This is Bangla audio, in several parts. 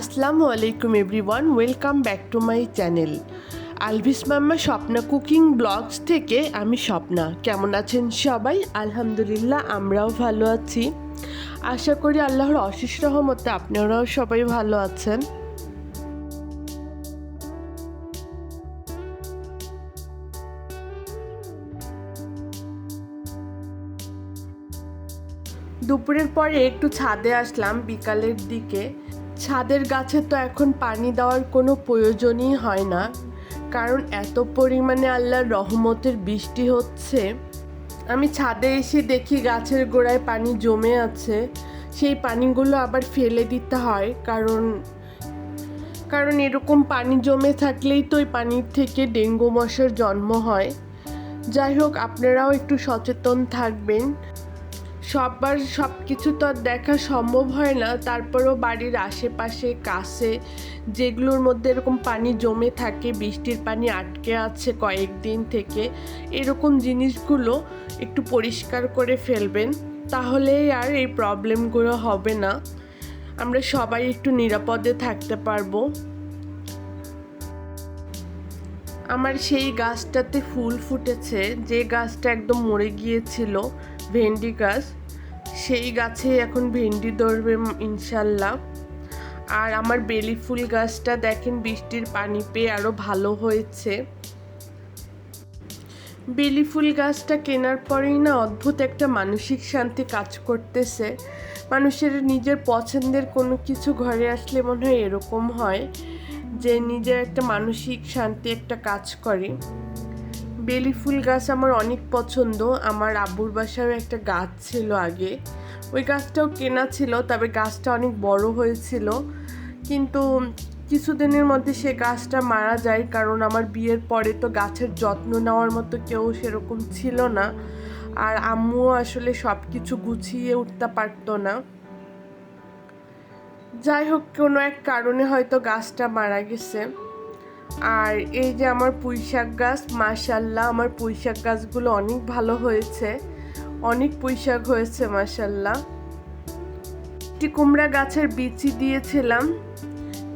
আসসালামু আলাইকুম everyone, welcome back to my channel. Alvis mamma Swapna cooking blogs থেকে আমি স্বপ্না। কেমন আছেন সবাই? আলহামদুলিল্লাহ, আমরাও ভালো আছি। আশা করি আল্লাহর অশেষ রহমতে আপনারাও সবাই ভালো আছেন। দুপুরের পরে একটু ছাদে আসলাম বিকালের দিকে। ছাদের গাছে তো এখন পানি দেওয়ার কোনো প্রয়োজনই হয় না। কারণ এত পরিমাণে আল্লাহর রহমতের বৃষ্টি হচ্ছে। আমি ছাদে এসে দেখি গাছের গোড়ায় পানি জমে আছে। সেই পানিগুলো আবার ফেলে দিতে হয়। কারণ কারণ এরকম পানি জমে থাকলেই তো ওই পানির থেকে ডেঙ্গু মশার জন্ম হয়। যাই হোক, আপনারাও একটু সচেতন থাকবেন। সববার সব কিছু তো আর দেখা সম্ভব হয় না। তারপরেও বাড়ির আশেপাশে, কাছে যেগুলোর মধ্যে এরকম পানি জমে থাকে, বৃষ্টির পানি আটকে আছে কয়েকদিন থেকে, এরকম জিনিসগুলো একটু পরিষ্কার করে ফেলবেন, তাহলেই আর এই প্রবলেমগুলো হবে না। আমরা সবাই একটু নিরাপদে থাকতে পারব। আমার সেই গাছটাতে ফুল ফুটেছে, যে গাছটা একদম মরে গিয়েছিল। ভেন্ডি গাছ। সেই গাছে এখন ভেন্ডি ধরবে, ইনশাল্লাহ। আর আমার বেলি ফুল গাছটা দেখেন, বৃষ্টির পানি পেয়ে আরও ভালো হয়েছে। বেলি ফুল গাছটা কেনার পরেই না অদ্ভুত একটা মানসিক শান্তি কাজ করতেছে। মানুষের নিজের পছন্দের কোনো কিছু ঘরে আসলে মনে হয় এরকম হয় যে নিজের একটা মানসিক শান্তি একটা কাজ করে। বেলি ফুল গাছ আমার অনেক পছন্দ। আমার আব্বুর বাসায়ও একটা গাছ ছিল আগে। ওই গাছটাও কেনা ছিল, তবে গাছটা অনেক বড় হয়েছিল। কিন্তু কিছুদিনের মধ্যে সে গাছটা মারা যায়, কারণ আমার বিয়ের পরে তো গাছের যত্ন নেওয়ার মতো কেউ সেরকম ছিল না। আর আম্মুও আসলে সব কিছু গুছিয়ে উঠতে পারতো না। যাই হোক, কোনো এক কারণে হয়তো গাছটা মারা গেছে। আর এই যে আমার পুঁই শাক গাছ, মাশাল্লাহ, আমার পুঁই শাক গাছগুলো অনেক ভালো হয়েছে। অনেক পুঁই শাক হয়েছে, মাশাল্লাহ। একটি কুমড়া গাছের বিচি দিয়েছিলাম।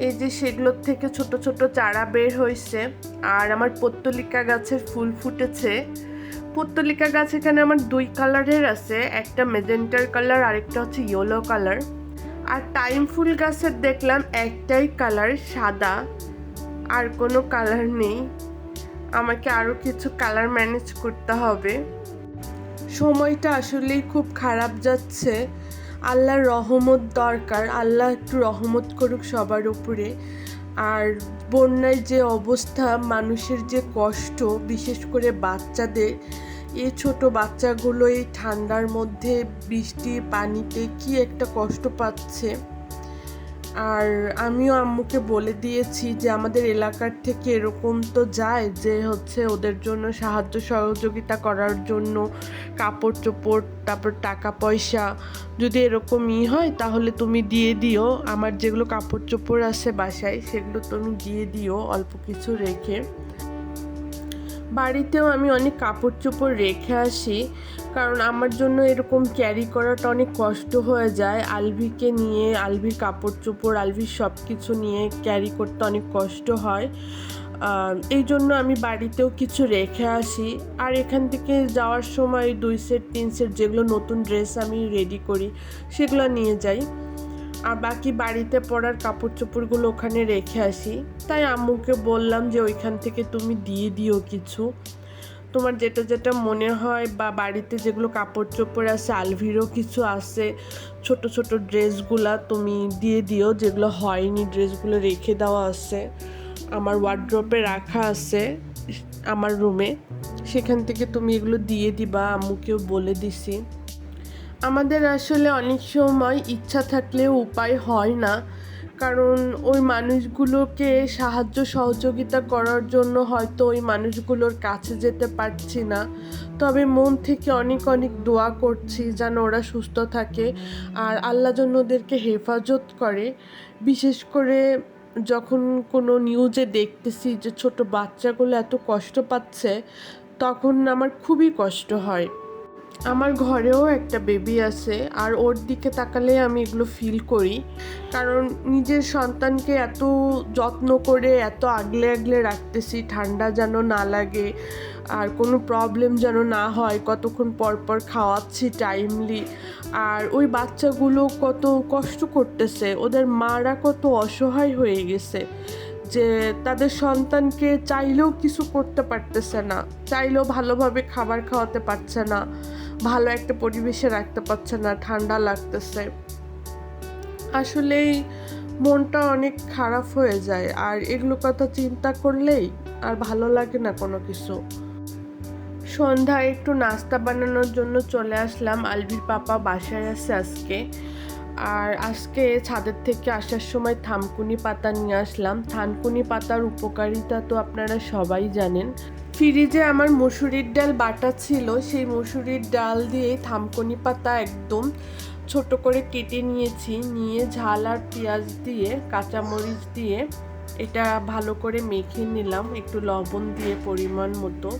এই যে সেগুলোর থেকে ছোট ছোট চারা বের হয়েছে। আর আমার পত্তলিকা গাছের ফুল ফুটেছে। পত্তলিকা গাছ এখানে আমার দুই কালারের আছে। একটা মেজেন্টার কালার, আরেকটা হচ্ছে ইয়েলো কালার। আর টাইম ফুল গাছের দেখলাম একটাই কালার, সাদা। আর কোনো কালার নেই। আমাকে আরও কিছু কালার ম্যানেজ করতে হবে। সময়টা আসলেই খুব খারাপ যাচ্ছে। আল্লাহর রহমত দরকার। আল্লাহ একটু রহমত করুক সবার উপরে। আর বন্যায় যে অবস্থা, মানুষের যে কষ্ট, বিশেষ করে বাচ্চাদের এই ছোট বাচ্চাগুলো এই ঠান্ডার মধ্যে বৃষ্টি, পানিতে কি একটা কষ্ট পাচ্ছে। আর আমিও আম্মুকে বলে দিয়েছি যে আমাদের এলাকার থেকে এরকম তো যায় যে হচ্ছে ওদের জন্য সাহায্য সহযোগিতা করার জন্য কাপড় চোপড়, তারপর টাকা পয়সা যদি এরকমই হয় তাহলে তুমি দিয়ে দিও। আমার যেগুলো কাপড় চোপড় আছে বাসায় সেগুলো তুমি দিয়ে দিও, অল্প কিছু রেখে। বাড়িতেও আমি অনেক কাপড় চোপড় রেখে আসি, কারণ আমার জন্য এরকম ক্যারি করাটা অনেক কষ্ট হয়ে যায়। আলভিকে নিয়ে, আলভির কাপড় চোপড় আলভির সব কিছু নিয়ে ক্যারি করতে অনেক কষ্ট হয়। এই জন্য আমি বাড়িতেও কিছু রেখে আসি। আর এখান থেকে যাওয়ার সময় দুই সেট তিন সেট যেগুলো নতুন ড্রেস আমি রেডি করি, সেগুলো নিয়ে যাই। আর বাকি বাড়িতে পরার কাপড় চোপড়গুলো ওখানে রেখে আসি। তাই আম্মুকে বললাম যে ওইখান থেকে তুমি দিয়ে দিও কিছু। তোমার যেটা যেটা মনে হয় বা বাড়িতে যেগুলো কাপড় চোপড় আছে, আলভিরও কিছু আছে, ছোট ছোট ড্রেসগুলা তুমি দিয়ে দিও, যেগুলো হয়নি ড্রেসগুলো রেখে দেওয়া আছে। আমার ওয়ার্ড্রপে রাখা আছে আমার রুমে। সেখান থেকে তুমি এগুলো দিয়ে দিবা, আম্মুকেও বলে দিছি। আমাদের আসলে অনেক সময় ইচ্ছা থাকলেও উপায় হয় না। কারণ ওই মানুষগুলোকে সাহায্য সহযোগিতা করার জন্য হয়তো ওই মানুষগুলোর কাছে যেতে পারছি না। তবে মন থেকে অনেক অনেক দোয়া করছি যেন ওরা সুস্থ থাকে আর আল্লাহ যেন ওদেরকে হেফাজত করে। বিশেষ করে যখন কোনো নিউজে দেখতেছি যে ছোট বাচ্চাগুলো এত কষ্ট পাচ্ছে, তখন আমার খুবই কষ্ট হয়। আমার ঘরেও একটা বেবি আছে আর ওর দিকে তাকালে আমি এগুলো ফিল করি। কারণ নিজের সন্তানকে এত যত্ন করে, এত আগলে আগলে রাখতেছি, ঠান্ডা যেন না লাগে, আর কোনো প্রবলেম যেন না হয়, কতক্ষণ পর পর খাওয়াচ্ছি টাইমলি আর ওই বাচ্চাগুলো কত কষ্ট করতেছে, ওদের মারা কত অসহায় হয়ে গেছে, যে তাদের সন্তানকে চাইলেও কিছু করতে পারতেছে না, চাইলেও ভালোভাবে খাবার খাওয়াতে পারছে না। ভালো একটা পরিবেশে রাখতে পারছে না, ঠান্ডা লাগতেছে। আসলেই মনটা অনেক খারাপ হয়ে যায়। আর এগুলো কথা চিন্তা করলেই আর ভালো লাগে না কোনো কিছু। সন্ধ্যায় একটু নাস্তা বানানোর জন্য চলে আসলাম। আলবির পাপা বাসায় আছে আজকে। আর আজকে ছাদের থেকে আসার সময় থানকুনি পাতা নিয়ে আসলাম। থানকুনি পাতার উপকারিতা তো আপনারা সবাই জানেন। ফ্রিজে আমার মুসুরির ডাল বাটা ছিল, সেই মুসুরির ডাল দিয়ে থামকুনি পাতা একদম ছোট করে কেটে নিয়েছি, নিয়ে ঝাল আর পেঁয়াজ দিয়ে, কাঁচামরিচ দিয়ে এটা ভালো করে মেখে নিলাম, একটু লবণ দিয়ে পরিমাণ মতো।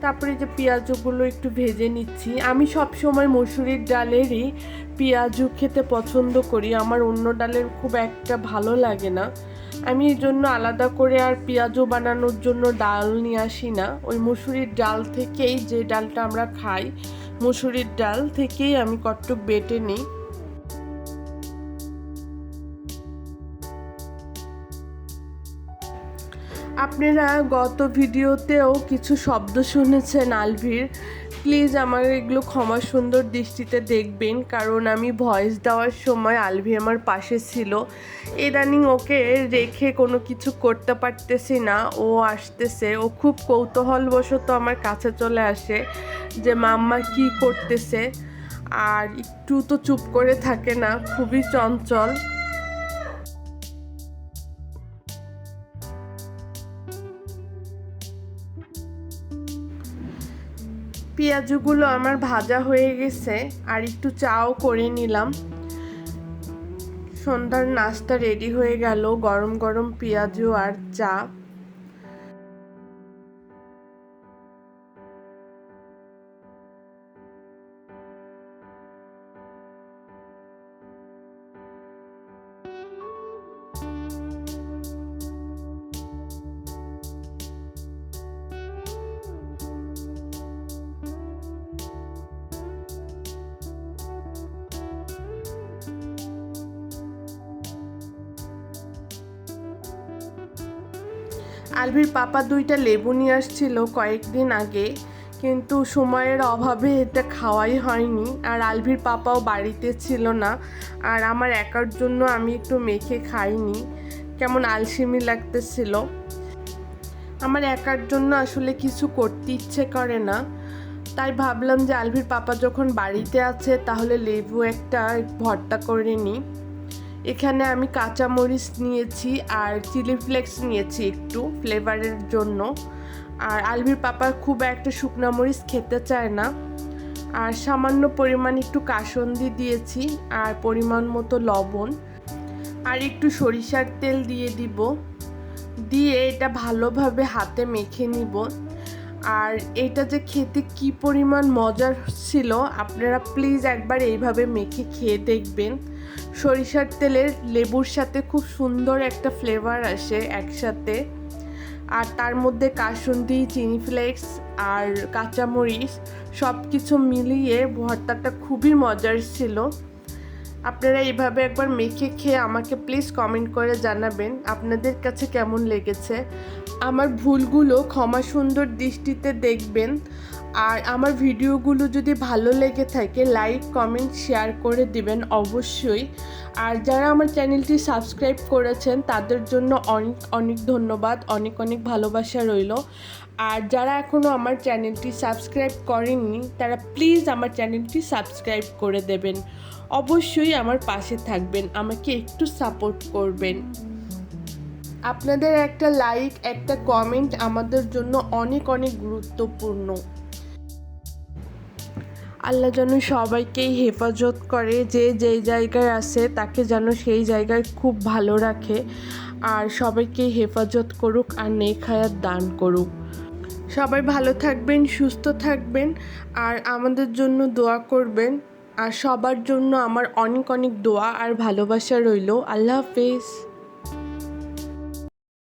তারপরে যে পেঁয়াজগুলো একটু ভেজে নিচ্ছি। আমি সব সময় মসুরির ডালেরই পেঁয়াজু খেতে পছন্দ করি, আমার অন্য ডালের খুব একটা ভালো লাগে না। আমি এই জন্য আলাদা করে আর পেঁয়াজও বানানোর জন্য ডাল নিয়ে আসি না। ওই মুসুরির ডাল থেকেই যে ডালটা আমরা খাই, মুসুরির ডাল থেকেই আমি কটটুক বেটে নিই। আপনারা গত ভিডিওতেও কিছু শব্দ শুনেছেন আলভির। প্লিজ আমার এগুলো ক্ষমা সুন্দর দৃষ্টিতে দেখবেন, কারণ আমি ভয়েস দেওয়ার সময় আলভি আমার পাশে ছিল। ইদানিং ওকে রেখে কোনো কিছু করতে পারতেছি না, ও আসতেছে। ও খুব কৌতূহলবশত আমার কাছে চলে আসে যে, মাম্মা কি করতেছে? আর একটু তো চুপ করে থাকে না, খুবই চঞ্চল। পেঁয়াজগুলো আমার ভাজা হয়ে গেছে আর একটু চাও করে নিলাম। সন্ধ্যার নাস্তা রেডি হয়ে গেল, গরম গরম পেঁয়াজু আর চা। আলভির পাপা দুইটা লেবু নিয়ে আসছিল কয়েকদিন আগে, কিন্তু সময়ের অভাবে এটা খাওয়াই হয়নি। আর আলভির পাপাও বাড়িতে ছিল না। আর আমার একার জন্য আমি একটু মেখে খাইনি। কেমন আলসেমি লাগতেছিল। আমার একার জন্য আসলে কিছু করতে ইচ্ছে করে না। তাই ভাবলাম যে আলভির পাপা যখন বাড়িতে আছে, তাহলে লেবু একটা ভর্তা করে নিই। এখানে আমি কাঁচামরিচ নিয়েছি আর চিলি ফ্লেক্স নিয়েছি একটু ফ্লেভারের জন্য। আর আলবির পাপা খুব একটা শুকনো মরিচ খেতে চায় না। আর সামান্য পরিমাণ একটু কাসন্দি দিয়েছি আর পরিমাণ মতো লবণ। আর একটু সরিষার তেল দিয়ে দিব। দিয়ে এটা ভালোভাবে হাতে মেখে নিব। আর এটা যে খেতে কি পরিমাণ মজার ছিল, আপনারা প্লিজ একবার এইভাবে মেখে খেয়ে দেখবেন। সরিষার তেলের লেবুর সাথে খুব সুন্দর একটা ফ্লেভার আসে একসাথে। আর তার মধ্যে কাসুন্দি, চিনি ফ্লেক্স আর কাঁচামরিচ সব কিছু মিলিয়ে ভর্তাটা খুবই মজার ছিল। আপনারা এইভাবে একবার মেখে খেয়ে আমাকে প্লিজ কমেন্ট করে জানাবেন আপনাদের কাছে কেমন লেগেছে। আমার ভুলগুলো ক্ষমা সুন্দর দৃষ্টিতে দেখবেন। আর আমার ভিডিওগুলো যদি ভালো লেগে থাকে লাইক কমেন্ট শেয়ার করে দিবেন অবশ্যই। আর যারা আমার চ্যানেলটি সাবস্ক্রাইব করেছেন, তাদের জন্য অনেক অনেক ধন্যবাদ, অনেক অনেক ভালোবাসা রইল। আর যারা এখনও আমার চ্যানেলটি সাবস্ক্রাইব করেননি, তারা প্লিজ আমার চ্যানেলটি সাবস্ক্রাইব করে দেবেন। অবশ্যই আমার পাশে থাকবেন, আমাকে একটু সাপোর্ট করবেন। আপনাদের একটা লাইক একটা কমেন্ট আমাদের জন্য অনেক অনেক গুরুত্বপূর্ণ। আল্লাহ যেন সবাইকেই হেফাজত করে, যে যেই জায়গায় আছে তাকে যেন সেই জায়গায় খুব ভালো রাখে। আর সবাইকে হেফাজত করুক আর নেক হায়াত দান করুক। সবাই ভালো থাকবেন, সুস্থ থাকবেন আর আমাদের জন্য দোয়া করবেন। আর সবার জন্য আমার অনেক অনেক দোয়া আর ভালোবাসা রইল। আল্লাহ হাফেজ।